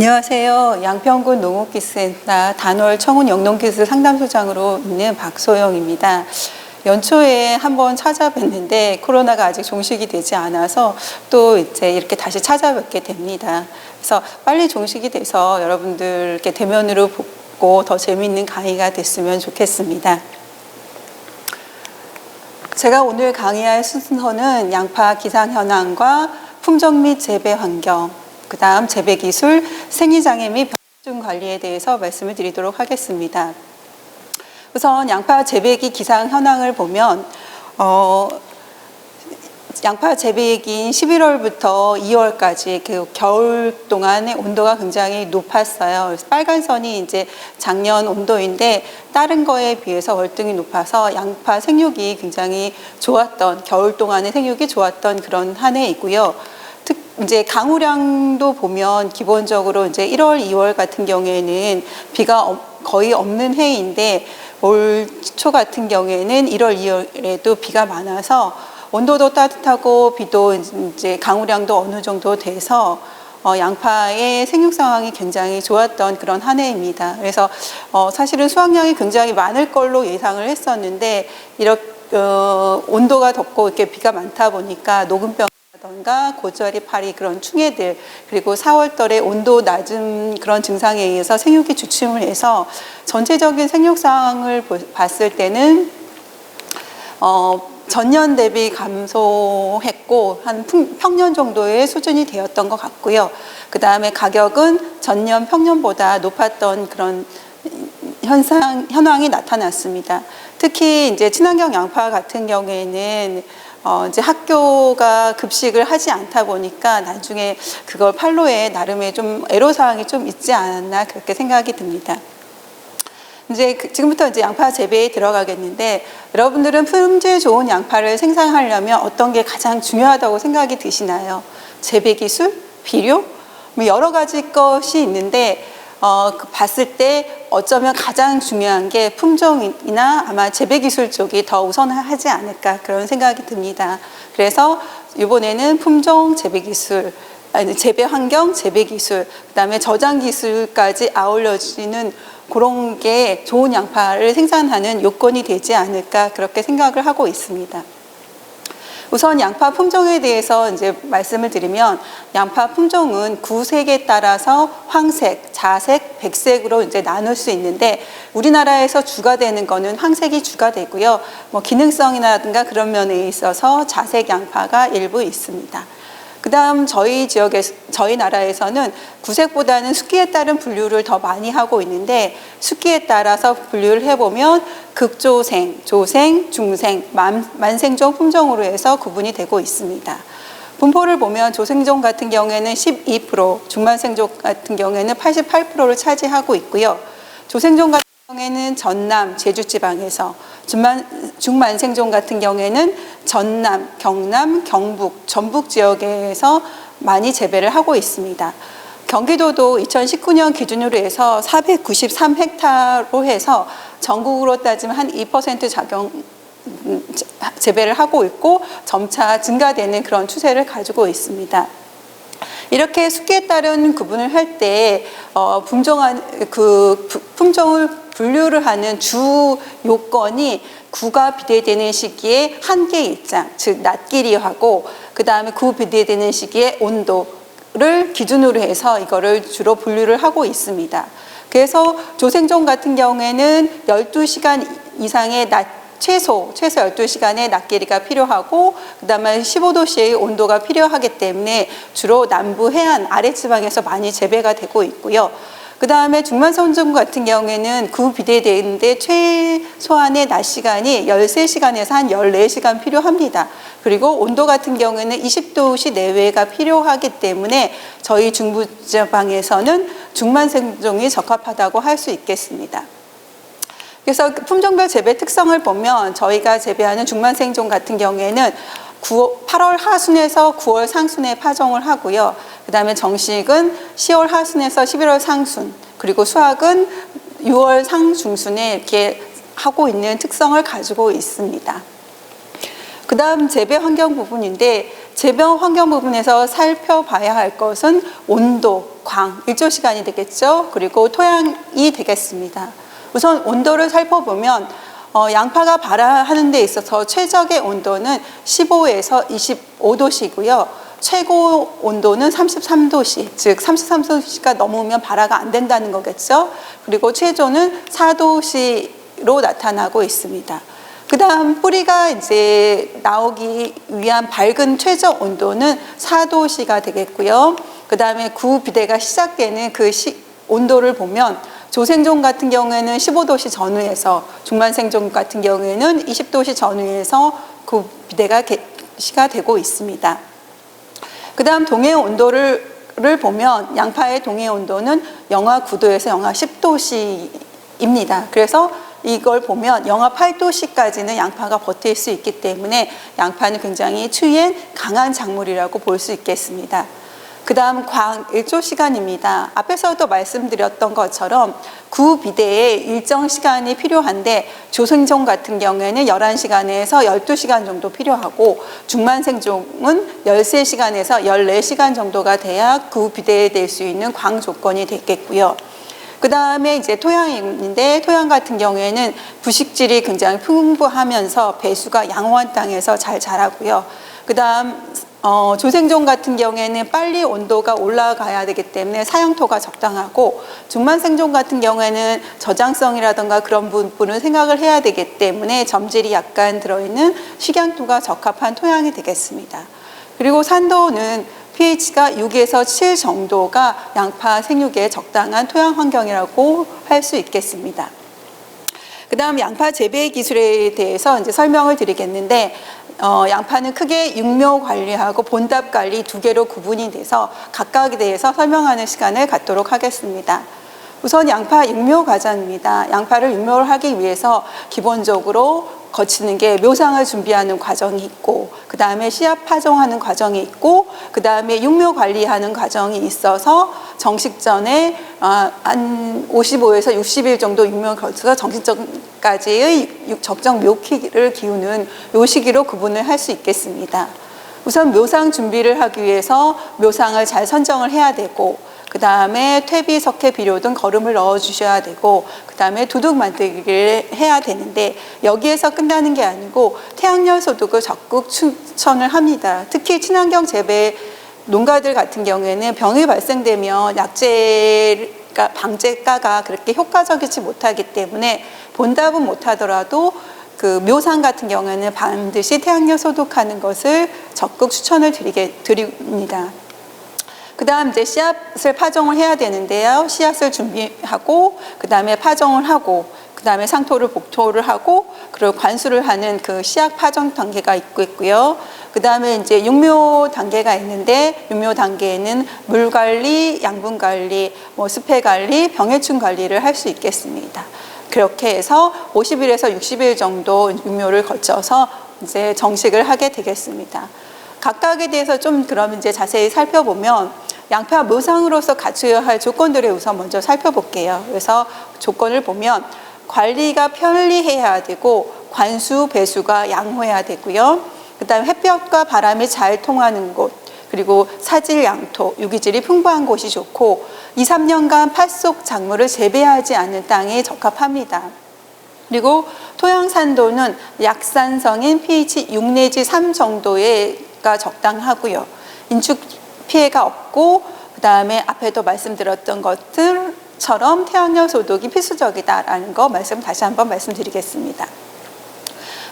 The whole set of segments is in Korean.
안녕하세요. 양평군 농업기술센터 단월 청운 영농기술 상담소장으로 있는 박소영입니다. 연초에 한번 찾아뵀는데 코로나가 아직 종식이 되지 않아서 또 이제 이렇게 다시 찾아뵙게 됩니다. 그래서 빨리 종식이 돼서 여러분들께 대면으로 보고 더 재미있는 강의가 됐으면 좋겠습니다. 제가 오늘 강의할 순서는 양파 기상 현황과 품종 및 재배 환경, 그 다음 재배 기술, 생리장애 및 병충 관리에 대해서 말씀을 드리도록 하겠습니다. 우선 양파 재배기 기상 현황을 보면 어, 양파 재배기인 11월부터 2월까지 그 겨울 동안의 온도가 굉장히 높았어요. 빨간 선이 이제 작년 온도인데 다른 거에 비해서 월등히 높아서 양파 생육이 굉장히 좋았던 겨울 동안의 생육이 좋았던 그런 한 해이고요. 특 이제 강우량도 보면 기본적으로 이제 1월, 2월 같은 경우에는 비가 없- 거의 없는 해인데 올 초 같은 경우에는 1월, 2월에도 비가 많아서 온도도 따뜻하고 비도 이제 강우량도 어느 정도 돼서 어, 양파의 생육 상황이 굉장히 좋았던 그런 한 해입니다. 그래서 어, 사실은 수확량이 굉장히 많을 걸로 예상을 했었는데 이렇게 어, 온도가 덥고 이렇게 비가 많다 보니까 녹음병 던가 고주아리 파리 그런 충해들 그리고 4월달에 온도 낮은 그런 증상에 의해서 생육이 주춤을 해서 전체적인 생육 상황을 보- 봤을 때는 어, 전년 대비 감소했고 한 풍- 평년 정도의 수준이 되었던 것 같고요. 그 다음에 가격은 전년 평년보다 높았던 그런 현상 현황이 나타났습니다. 특히 이제 친환경 양파 같은 경우에는 어 이제 학교가 급식을 하지 않다 보니까 나중에 그걸 팔로에 나름의 좀 애로 사항이 좀 있지 않았나 그렇게 생각이 듭니다. 이제 그- 지금부터 이제 양파 재배에 들어가겠는데 여러분들은 품질 좋은 양파를 생산하려면 어떤 게 가장 중요하다고 생각이 드시나요? 재배 기술, 비료, 뭐 여러 가지 것이 있는데 어, 그 봤을 때 어쩌면 가장 중요한 게 품종이나 아마 재배 기술 쪽이 더 우선하지 않을까 그런 생각이 듭니다. 그래서 이번에는 품종 재배 기술 재배 환경, 재배 기술, 그다음에 저장 기술까지 아울러지는 그런 게 좋은 양파를 생산하는 요건이 되지 않을까 그렇게 생각을 하고 있습니다. 우선 양파 품종에 대해서 이제 말씀을 드리면 양파 품종은 구색에 따라서 황색, 자색, 백색으로 이제 나눌 수 있는데 우리나라에서 주가 되는 거는 황색이 주가 되고요. 뭐 기능성이라든가 그런 면에 있어서 자색 양파가 일부 있습니다. 그다음 저희 지역에 저희 나라에서는 구색보다는 숫기에 따른 분류를 더 많이 하고 있는데 숫기에 따라서 분류를 해보면 극조생, 조생, 중생, 만, 만생종 품종으로 해서 구분이 되고 있습니다. 분포를 보면 조생종 같은 경우에는 12%, 중만생종 같은 경우에는 88%를 차지하고 있고요. 조생종 같은 경우에는 전남, 제주 지방에서 중만, 중만생종 같은 경우에는 전남, 경남, 경북, 전북 지역에서 많이 재배를 하고 있습니다. 경기도도 2019년 기준으로 해서 493헥타로 해서 전국으로 따지면 한 2% 작용 음, 재배를 하고 있고 점차 증가되는 그런 추세를 가지고 있습니다. 이렇게 숫기에 따른 구분을 할때 어, 품종한 그 부- 품종을 분류를 하는 주 요건이 구가 비대되는 시기에 한계 입장, 즉 낮 길이하고 그 다음에 구 비대되는 시기에 온도를 기준으로 해서 이거를 주로 분류를 하고 있습니다. 그래서 조생종 같은 경우에는 12시간 이상의 낮 최소 최소 12시간의 낮길이가 필요하고 그다음에 15도씨의 온도가 필요하기 때문에 주로 남부 해안 아래 지방에서 많이 재배가 되고 있고요. 그 다음에 중만선종 같은 경우에는 구 비대되는데 최소한의 낮 시간이 13시간에서 한 14시간 필요합니다. 그리고 온도 같은 경우에는 20도씨 내외가 필요하기 때문에 저희 중부 지방에서는 중만생종이 적합하다고 할 수 있겠습니다. 그래서 그 품종별 재배 특성을 보면 저희가 재배하는 중만생종 같은 경우에는 9, 8월 하순에서 9월 상순에 파종을 하고요. 그 다음에 정식은 10월 하순에서 11월 상순, 그리고 수확은 6월 상중순에 이렇게 하고 있는 특성을 가지고 있습니다. 그 다음 재배 환경 부분인데 재배 환경 부분에서 살펴봐야 할 것은 온도, 광, 일조 시간이 되겠죠. 그리고 토양이 되겠습니다. 우선 온도를 살펴보면 어, 양파가 발화하는 데 있어서 최적의 온도는 15에서 25도씨고요. 최고 온도는 33도씨, 즉 33도씨가 넘으면 발화가 안 된다는 거겠죠. 그리고 최저는 4도씨로 나타나고 있습니다. 그 다음 뿌리가 이제 나오기 위한 밝은 최저 온도는 4도씨가 되겠고요. 그 다음에 구비대가 시작되는 그 시, 온도를 보면 조생종 같은 경우에는 15도씨 전후에서 중만생종 같은 경우에는 20도씨 전후에서 구비대가 시가 되고 있습니다. 그 다음 동해 온도를 를 보면 양파의 동해 온도는 영하 9도에서 영하 10도씨입니다. 그래서 이걸 보면 영하 8도씨까지는 양파가 버틸 수 있기 때문에 양파는 굉장히 추위엔 강한 작물이라고 볼 수 있겠습니다. 그 다음 광 일조 시간입니다. 앞에서도 말씀드렸던 것처럼 구비대에 일정 시간이 필요한데 조생종 같은 경우에는 11시간에서 12시간 정도 필요하고 중만생종은 13시간에서 14시간 정도가 돼야 구비대에 될 수 있는 광 조건이 되겠고요. 그 다음에 이제 토양인데 토양 같은 경우에는 부식질이 굉장히 풍부하면서 배수가 양호한 땅에서 잘 자라고요. 그 다음 어, 조생종 같은 경우에는 빨리 온도가 올라가야 되기 때문에 사용토가 적당하고 중만생종 같은 경우에는 저장성이라든가 그런 부분을 생각을 해야 되기 때문에 점질이 약간 들어있는 식양토가 적합한 토양이 되겠습니다. 그리고 산도는 pH가 6에서 7 정도가 양파 생육에 적당한 토양 환경이라고 할 수 있겠습니다. 그 다음 양파 재배 기술에 대해서 이제 설명을 드리겠는데 어, 양파는 크게 육묘 관리하고 본답 관리 두 개로 구분이 돼서 각각에 대해서 설명하는 시간을 갖도록 하겠습니다. 우선 양파 육묘 과정입니다. 양파를 육묘를 하기 위해서 기본적으로 거치는 게 묘상을 준비하는 과정이 있고 그 다음에 씨앗 파종하는 과정이 있고 그 다음에 육묘 관리하는 과정이 있어서 정식전에 아, 한 55에서 60일 정도 육묘 걸쳐서 정식전까지의 적정 묘기를 기우는 요 시기로 구분을 할 수 있겠습니다. 우선 묘상 준비를 하기 위해서 묘상을 잘 선정을 해야 되고 그 다음에 퇴비, 석회, 비료 등 거름을 넣어 주셔야 되고 그 다음에 두둑 만들기를 해야 되는데 여기에서 끝나는 게 아니고 태양열 소득을 적극 추천을 합니다. 특히 친환경 재배 농가들 같은 경우에는 병이 발생되면 약제 방제가가 그렇게 효과적이지 못하기 때문에 본답은 못하더라도 그 묘상 같은 경우에는 반드시 태양열 소독하는 것을 적극 추천을 드리게 드립니다. 그 다음 이제 씨앗을 파종을 해야 되는데요. 씨앗을 준비하고, 그 다음에 파종을 하고, 그 다음에 상토를 복토를 하고, 그리고 관수를 하는 그 씨앗 파종 단계가 있고 있고요. 그 다음에 이제 육묘 단계가 있는데, 육묘 단계에는 물 관리, 양분 관리, 뭐 습해 관리, 병해충 관리를 할 수 있겠습니다. 그렇게 해서 50일에서 60일 정도 육묘를 거쳐서 이제 정식을 하게 되겠습니다. 각각에 대해서 좀 그럼 이제 자세히 살펴보면 양파 묘상으로서 갖춰야 할 조건들을 우선 먼저 살펴볼게요. 그래서 조건을 보면 관리가 편리해야 되고 관수 배수가 양호해야 되고요. 그다음 햇볕과 바람이 잘 통하는 곳, 그리고 사질 양토, 유기질이 풍부한 곳이 좋고 2, 3년간 팥속 작물을 재배하지 않는 땅에 적합합니다. 그리고 토양 산도는 약산성인 pH 6 내지 3 정도가 적당하고요. 인축 피해가 없고 그 다음에 앞에도 말씀드렸던 것들처럼 태양열 소독이 필수적이다라는 거 말씀 다시 한번 말씀드리겠습니다.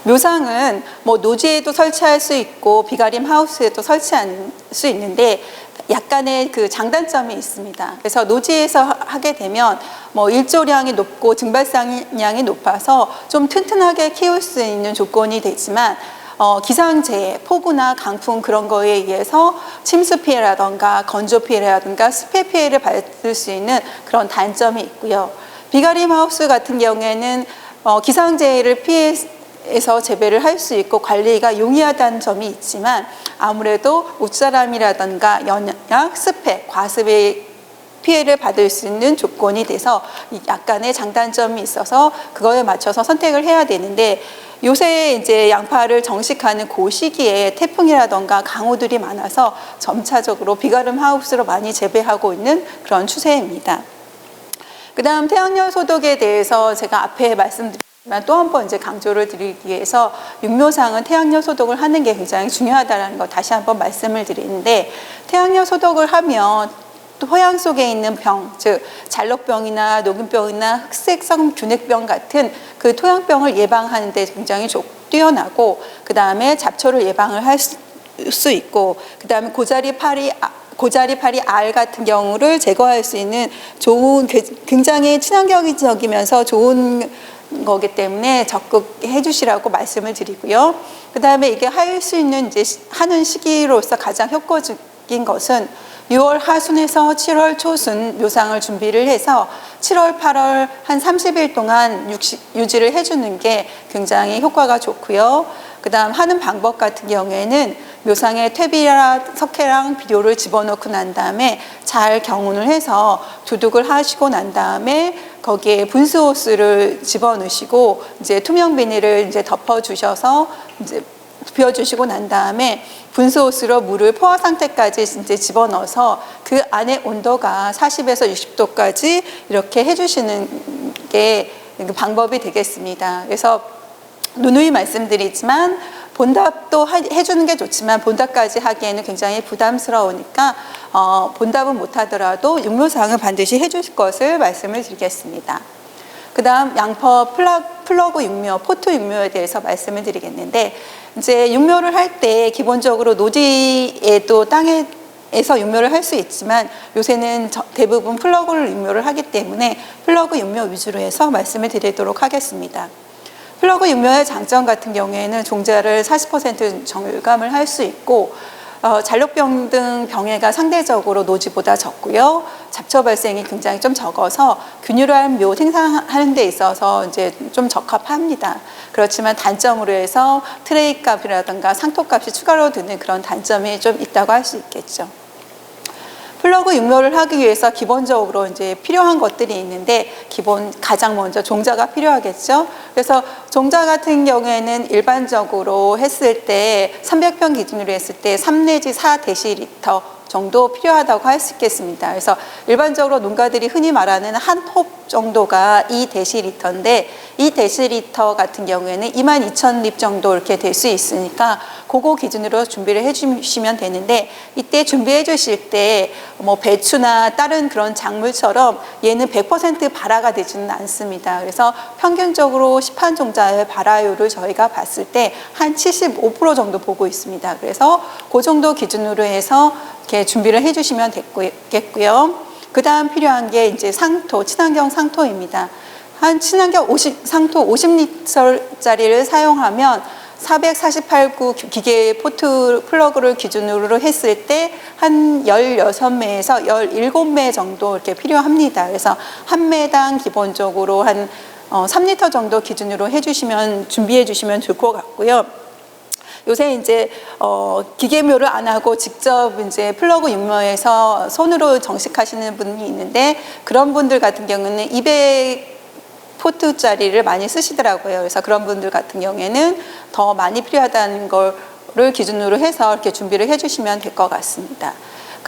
묘상은 뭐 노지에도 설치할 수 있고 비가림 하우스에도 설치할 수 있는데 약간의 그 장단점이 있습니다. 그래서 노지에서 하게 되면 뭐 일조량이 높고 증발상량이 높아서 좀 튼튼하게 키울 수 있는 조건이 되지만 어, 기상재해, 폭우나 강풍 그런 거에 의해서 침수 피해라던가 건조 피해라던가 습해 피해를 받을 수 있는 그런 단점이 있고요. 비가림 하우스 같은 경우에는 어, 기상재해를 피해서 재배를 할 수 있고 관리가 용이하다는 점이 있지만 아무래도 웃사람이라던가 연약, 습해, 과습의 피해를 받을 수 있는 조건이 돼서 이 약간의 장단점이 있어서 그거에 맞춰서 선택을 해야 되는데 요새 이제 양파를 정식하는 그 시기에 태풍이라던가 강우들이 많아서 점차적으로 비가름 하우스로 많이 재배하고 있는 그런 추세입니다. 그 다음 태양열 소독에 대해서 제가 앞에 말씀드렸지만 또한 번 이제 강조를 드리기 위해서 육묘상은 태양열 소독을 하는 게 굉장히 중요하다라는 거 다시 한번 말씀을 드리는데 태양열 소독을 하면 토양 속에 있는 병, 즉 잘록병이나 녹균병이나 흑색성 균핵병 같은 그 토양병을 예방하는 데 굉장히 좋- 뛰어나고 그 다음에 잡초를 예방을 할 수 있고 그 다음에 고자리 파리 아- 고자리 파리 알 같은 경우를 제거할 수 있는 좋은 굉장히 친환경적이면서 좋은 거기 때문에 적극 해 주시라고 말씀을 드리고요. 그 다음에 이게 할 수 있는 이제 시- 하는 시기로서 가장 효과적 인 것은 6월 하순에서 7월 초순 묘상을 준비를 해서 7월, 8월 한 30일 동안 유지를 해주는 게 굉장히 효과가 좋고요. 그 다음 하는 방법 같은 경우에는 묘상에 퇴비랑 석회랑 비료를 집어넣고 난 다음에 잘 경운을 해서 두둑을 하시고 난 다음에 거기에 분수호스를 집어넣으시고 이제 투명 비닐을 이제 덮어 주셔서 이제 비워주시고 난 다음에 분수호스로 물을 포화 상태까지 이제 집어넣어서 그 안에 온도가 40에서 60도까지 이렇게 해주시는 게 방법이 되겠습니다. 그래서 누누이 말씀드리지만 본답도 하- 해주는 게 좋지만 본답까지 하기에는 굉장히 부담스러우니까 어, 본답은 못하더라도 육묘상을 반드시 해주실 것을 말씀을 드리겠습니다. 그 다음 양퍼 플라, 플러그 육묘, 포트 육묘에 대해서 말씀을 드리겠는데 이제 육묘를 할 때 기본적으로 노지에도 땅에 에서 육묘를 할 수 있지만 요새는 저- 대부분 플러그를 육묘를 하기 때문에 플러그 육묘 위주로 해서 말씀을 드리도록 하겠습니다. 플러그 육묘의 장점 같은 경우에는 종자를 40% 정감을 할 수 있고 어, 잔류병 등 병해가 상대적으로 노지보다 적고요. 잡초 발생이 굉장히 좀 적어서 균일한 묘 생산하는 데 있어서 이제 좀 적합합니다. 그렇지만 단점으로 해서 트레이 값이라든가 상토 값이 추가로 드는 그런 단점이 좀 있다고 할 수 있겠죠. 플러그 육묘를 하기 위해서 기본적으로 이제 필요한 것들이 있는데 기본 가장 먼저 종자가 필요하겠죠. 그래서 종자 같은 경우에는 일반적으로 했을 때 300평 기준으로 했을 때 3 내지 4 데시리터 정도 필요하다고 할 수 있겠습니다. 그래서 일반적으로 농가들이 흔히 말하는 한홉 정도가 2 데시리터인데 이 데시리터 같은 경우에는 2만 2천 립 정도 이렇게 될 수 있으니까 그거 기준으로 준비를 해주시면 되는데 이때 준비해 주실 때 뭐 배추나 다른 그런 작물처럼 얘는 100% 발화가 되지는 않습니다. 그래서 평균적으로 시판 종자의 발화율을 저희가 봤을 때 한 75% 정도 보고 있습니다. 그래서 그 정도 기준으로 해서 이렇게 준비를 해주시면 됐겠고요. 그 다음 필요한 게 이제 상토, 친환경 상토입니다. 한 친환경 50, 상토 50리터짜리를 사용하면 448구 기계 포트 플러그를 기준으로 했을 때 한 16매에서 17매 정도 이렇게 필요합니다. 그래서 한 매당 기본적으로 한 어, 3리터 정도 기준으로 해주시면 준비해 주시면 좋을 것 같고요. 요새 이제 어, 기계묘를 안 하고 직접 이제 플러그 육묘에서 손으로 정식하시는 분이 있는데 그런 분들 같은 경우는 200 포트짜리를 많이 쓰시더라고요. 그래서 그런 분들 같은 경우에는 더 많이 필요하다는 거를 기준으로 해서 이렇게 준비를 해주시면 될 것 같습니다.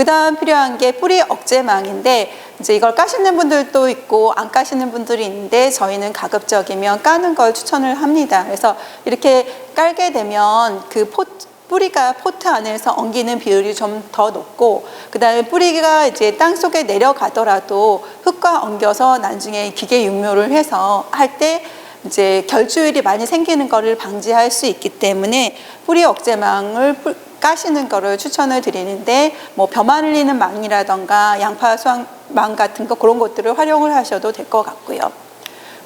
그 다음 필요한 게 뿌리 억제망인데 이제 이걸 까시는 분들도 있고 안 까시는 분들이 있는데 저희는 가급적이면 까는 걸 추천을 합니다. 그래서 이렇게 깔게 되면 그 포트 뿌리가 포트 안에서 엉기는 비율이 좀 더 높고 그다음에 뿌리가 이제 땅 속에 내려가더라도 흙과 엉겨서 나중에 기계 육묘를 해서 할때 이제 결주율이 많이 생기는 거를 방지할 수 있기 때문에 뿌리 억제망을 뿌- 까시는 거를 추천을 드리는데 뭐 벼만 흘리는 망이라던가 양파 수확망 같은 거 그런 것들을 활용을 하셔도 될 것 같고요.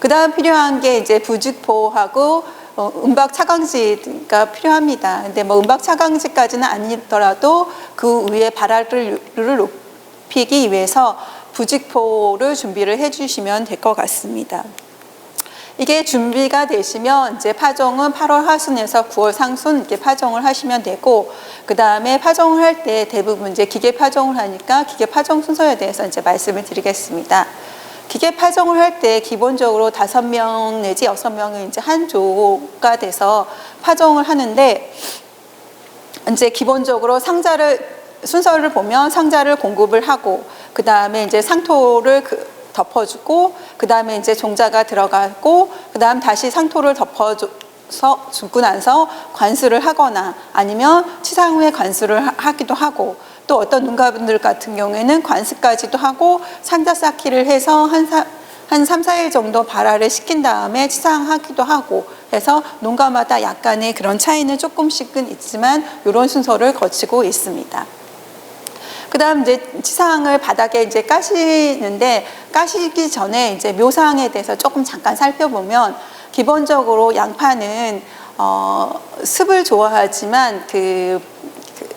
그 다음 필요한 게 이제 부직포하고 어, 음박 차광지가 필요합니다. 근데 뭐 음박 차광지까지는 아니더라도 그 위에 발화를 높이기 위해서 부직포를 준비를 해주시면 될 것 같습니다. 이게 준비가 되시면 이제 파종은 8월 하순에서 9월 상순 이렇게 파종을 하시면 되고 그 다음에 파종을 할 때 대부분 이제 기계 파종을 하니까 기계 파종 순서에 대해서 이제 말씀을 드리겠습니다. 기계 파종을 할 때 기본적으로 다섯 명 내지 여섯 명은 이제 한 조가 돼서 파종을 하는데 이제 기본적으로 상자를 순서를 보면 상자를 공급을 하고 그 다음에 이제 상토를 그 덮어주고 그 다음에 이제 종자가 들어가고 그 다음 다시 상토를 덮어줘서 주고 나서 관수를 하거나 아니면 치상 후에 관수를 하- 하기도 하고 또 어떤 농가분들 같은 경우에는 관수까지도 하고 상자 쌓기를 해서 한 사, 한 3, 4일 정도 발화를 시킨 다음에 치상하기도 하고 해서 농가마다 약간의 그런 차이는 조금씩은 있지만 이런 순서를 거치고 있습니다. 그다음 이제 치상을 바닥에 이제 까시는데 까시기 전에 이제 묘상에 대해서 조금 잠깐 살펴보면 기본적으로 양파는 어, 습을 좋아하지만 그,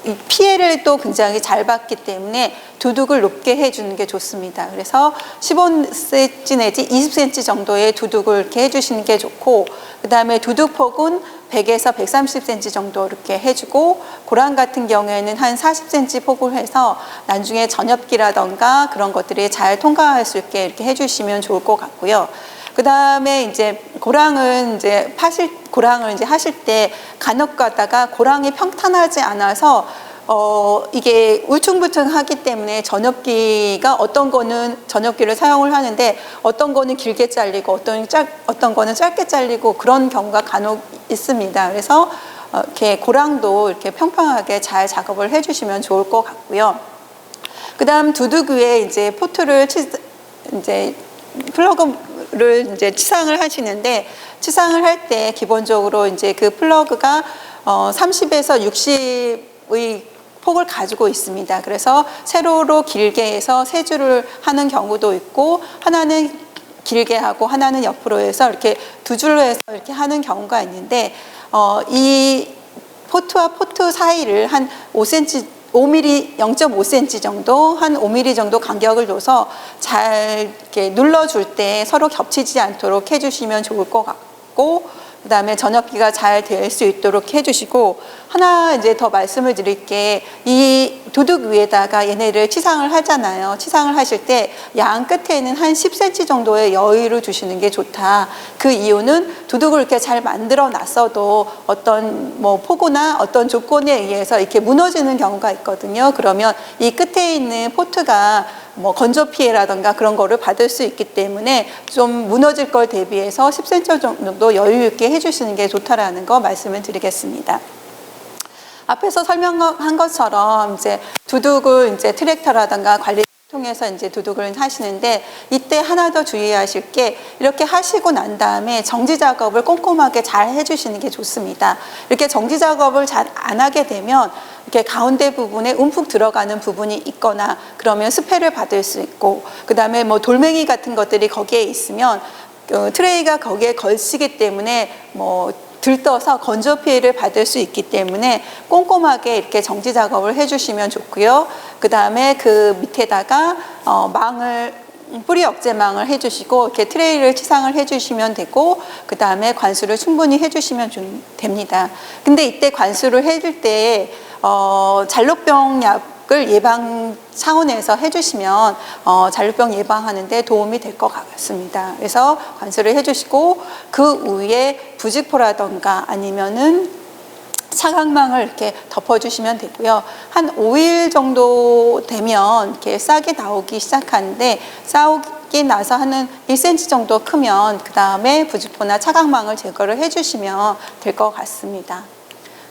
그이 피해를 또 굉장히 잘 받기 때문에 두둑을 높게 해주는 게 좋습니다. 그래서 15cm 내지 20cm 정도의 두둑을 이렇게 해주시는 게 좋고 그 다음에 두둑폭은 100에서 130cm 정도 이렇게 해주고 고랑 같은 경우에는 한 40cm 폭을 해서 나중에 전엽기라던가 그런 것들이 잘 통과할 수 있게 이렇게 해주시면 좋을 것 같고요. 그 다음에 이제 고랑은 이제 파실 고랑을 이제 하실 때 간혹 가다가 고랑이 평탄하지 않아서 어 이게 울퉁불퉁 하기 때문에 전엽기가 어떤 거는 전엽기를 사용을 하는데 어떤 거는 길게 잘리고 어떤 짧 어떤 거는 짧게 잘리고 그런 경우가 간혹 있습니다. 그래서 어, 이렇게 고랑도 이렇게 평평하게 잘 작업을 해주시면 좋을 것 같고요. 그 다음 두둑 위에 이제 포트를 치, 이제 플러그를 이제 치상을 하시는데 치상을 할 때 기본적으로 이제 그 플러그가 어 30에서 60의 폭을 가지고 있습니다. 그래서 세로로 길게 해서 세 줄을 하는 경우도 있고 하나는 길게 하고 하나는 옆으로 해서 이렇게 두 줄로 해서 이렇게 하는 경우가 있는데 어, 이 포트와 포트 사이를 한 5cm, 5mm, 0.5cm 정도, 한 5mm 정도 간격을 둬서 잘 이렇게 눌러줄 때 서로 겹치지 않도록 해주시면 좋을 것 같고, 그 다음에 전엽기가 잘 될 수 있도록 해주시고, 하나 이제 더 말씀을 드릴 게, 이 도둑 위에다가 얘네를 치상을 하잖아요. 치상을 하실 때 양 끝에는 한 10cm 정도의 여유를 주시는 게 좋다. 그 이유는 도둑을 이렇게 잘 만들어 놨어도 어떤 뭐 폭우나 어떤 조건에 의해서 이렇게 무너지는 경우가 있거든요. 그러면 이 끝에 있는 포트가 뭐 건조 피해라던가 그런 거를 받을 수 있기 때문에 좀 무너질 걸 대비해서 10cm 정도 여유 있게 해주시는 게 좋다라는 거 말씀을 드리겠습니다. 앞에서 설명한 것처럼 이제 두둑을 이제 트랙터라든가 관리 통해서 이제 두둑을 하시는데 이때 하나 더 주의하실 게 이렇게 하시고 난 다음에 정지 작업을 꼼꼼하게 잘 해주시는 게 좋습니다. 이렇게 정지 작업을 잘 안 하게 되면 이렇게 가운데 부분에 움푹 들어가는 부분이 있거나 그러면 스패를 받을 수 있고 그 다음에 뭐 돌멩이 같은 것들이 거기에 있으면 어, 트레이가 거기에 걸치기 때문에 뭐 들떠서 건조 피해를 받을 수 있기 때문에 꼼꼼하게 이렇게 정지 작업을 해주시면 좋고요. 그 다음에 그 밑에다가 어, 망을 뿌리 억제망을 해주시고 이렇게 트레이를 치상을 해주시면 되고 그 다음에 관수를 충분히 해주시면 좀 됩니다. 근데 이때 관수를 해줄 때 어, 잔류병 약 을 예방 차원에서 해주시면 어, 잔류병 예방하는데 도움이 될 것 같습니다. 그래서 관수를 해주시고 그 위에 부직포라던가 아니면은 차광망을 이렇게 덮어주시면 되고요. 한 5일 정도 되면 이렇게 싹이 나오기 시작하는데 싸우기 나서 하는 1cm 정도 크면 그 다음에 부직포나 차광망을 제거를 해주시면 될 것 같습니다.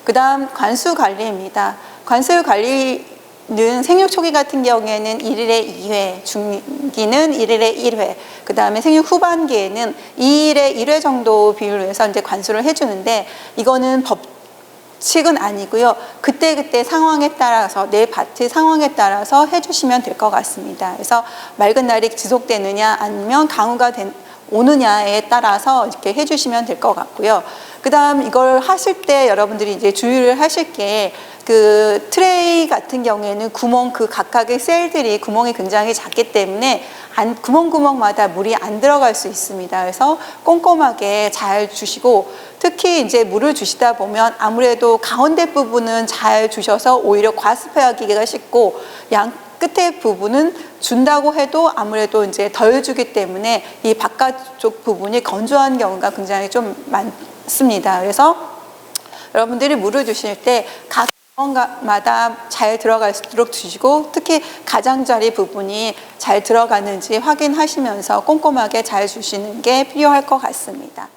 그 다음 관수 관리입니다. 관수 관리 는 생육 초기 같은 경우에는 1일에 2회, 중기는 1일에 1회, 그 다음에 생육 후반기에는 2일에 1회 정도 비율로 해서 이제 관수를 해주는데 이거는 법칙은 아니고요. 그때그때 상황에 따라서 내 밭의 상황에 따라서 해주시면 될 것 같습니다. 그래서 맑은 날이 지속되느냐 아니면 강우가 된, 오느냐에 따라서 이렇게 해주시면 될 것 같고요. 그 다음 이걸 하실 때 여러분들이 이제 주의를 하실 게 그 트레이 같은 경우에는 구멍 그 각각의 셀들이 구멍이 굉장히 작기 때문에 안, 구멍구멍마다 물이 안 들어갈 수 있습니다. 그래서 꼼꼼하게 잘 주시고 특히 이제 물을 주시다 보면 아무래도 가운데 부분은 잘 주셔서 오히려 과습하기가 쉽고 양 끝에 부분은 준다고 해도 아무래도 이제 덜 주기 때문에 이 바깥쪽 부분이 건조한 경우가 굉장히 좀 많 습니다. 그래서 여러분들이 물을 주실 때각 마다 잘 들어갈 수 있도록 주시고 특히 가장자리 부분이 잘 들어가는지 확인하시면서 꼼꼼하게 잘 주시는 게 필요할 것 같습니다.